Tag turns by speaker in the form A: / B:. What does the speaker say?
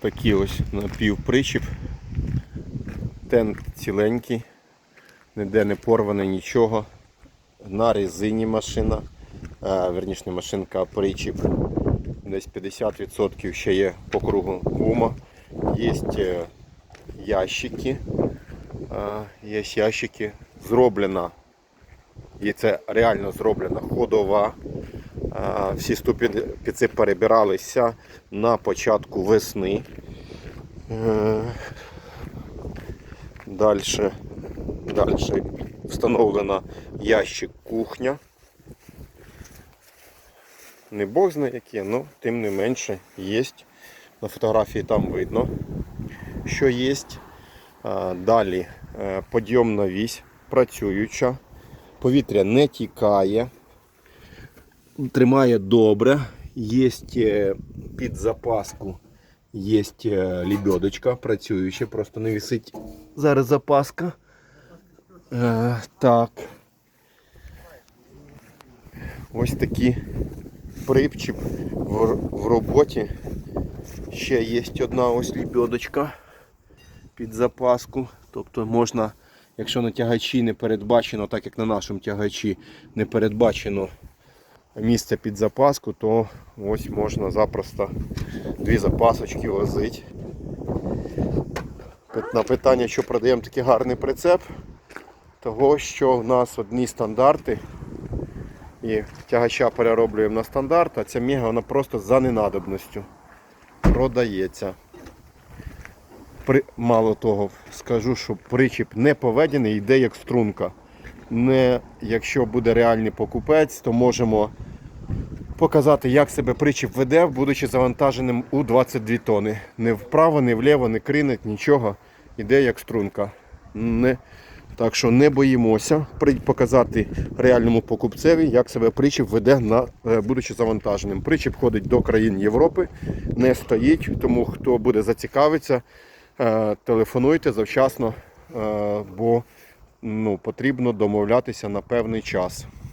A: Такий ось напівпричіп. Тент ціленький, ніде не порваний нічого. На резині машина. А, верніше не машинка, а причіп. Десь 50% ще є по кругу гума. Є е, ящики. Є ящики. Зроблена. І це реально зроблена ходова. Всі ступінці перебиралися на початку весни. Далі, далі встановлена ящик кухня. Не бог знає яке, але тим не менше є. На фотографії там видно, що є. Далі е, подйомна вісь працююча. Повітря не тікає. Тримає добре. Є е, під запаску. Є лебедочка працююча, просто не висить зараз запаска. Е, так. Ось такі припчіп в, в роботі. Ще є одна ось лебедочка під запаску. Тобто можна, якщо на тягачі не передбачено, так як на нашому тягачі не передбачено місце під запаску, то ось можна запросто дві запасочки возити. На питання, що продаємо такий гарний прицеп, того що в нас одні стандарти і тягача перероблюємо на стандарт, а ця міга вона просто за ненадобністю продається. При, мало того, скажу, що причіп не поведений, йде як струнка. Не, якщо буде реальний покупець, то можемо показати, як себе причіп веде, будучи завантаженим у 22 тони. Не вправо, не вліво, не кринить, нічого. Іде як струнка. Не, так що не боїмося показати реальному покупцеві, як себе причіп веде, на, е, будучи завантаженим. Причіп ходить до країн Європи, не стоїть, тому хто буде зацікавитися, е, телефонуйте завчасно, е, бо ну, потрібно домовлятися на певний час.